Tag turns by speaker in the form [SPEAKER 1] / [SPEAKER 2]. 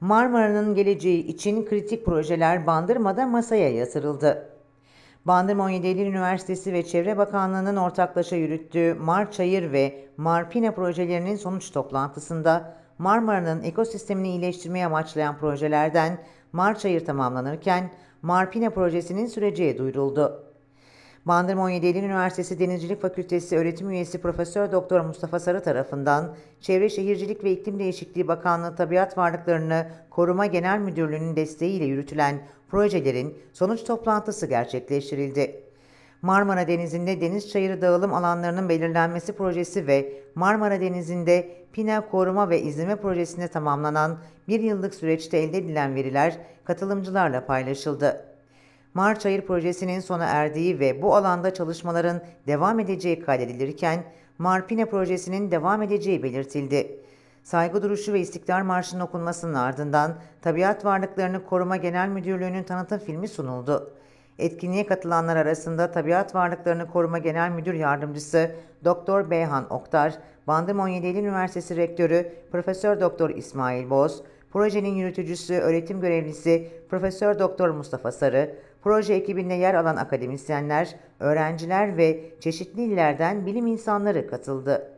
[SPEAKER 1] Marmara'nın geleceği için kritik projeler Bandırma'da masaya yatırıldı. Bandırma 17 Eylül Üniversitesi ve Çevre Bakanlığı'nın ortaklaşa yürüttüğü Mar Çayır ve Marpina projelerinin sonuç toplantısında Marmara'nın ekosistemini iyileştirmeyi amaçlayan projelerden Mar Çayır tamamlanırken Marpina projesinin süreceği duyuruldu. Bandırma 17 Eylül Üniversitesi Denizcilik Fakültesi öğretim üyesi Profesör Doktor Mustafa Sarı tarafından Çevre Şehircilik ve İklim Değişikliği Bakanlığı Tabiat Varlıklarını Koruma Genel Müdürlüğü'nün desteğiyle yürütülen projelerin sonuç toplantısı gerçekleştirildi. Marmara Denizi'nde deniz çayırı dağılım alanlarının belirlenmesi projesi ve Marmara Denizi'nde Pina Koruma ve İzleme Projesi'nde tamamlanan bir yıllık süreçte elde edilen veriler katılımcılarla paylaşıldı. Marçayır projesinin sona erdiği ve bu alanda çalışmaların devam edeceği kaydedilirken, Marpine projesinin devam edeceği belirtildi. Saygı duruşu ve İstiklal Marşı'nın okunmasının ardından Tabiat Varlıklarını Koruma Genel Müdürlüğü'nün tanıtım filmi sunuldu. Etkinliğe katılanlar arasında Tabiat Varlıklarını Koruma Genel Müdür Yardımcısı Doktor Beyhan Oktar, Bandırma 17 Eylül Üniversitesi Rektörü Profesör Doktor İsmail Boz, Projenin yürütücüsü, öğretim görevlisi Profesör Doktor Mustafa Sarı, proje ekibinde yer alan akademisyenler, öğrenciler ve çeşitli illerden bilim insanları katıldı.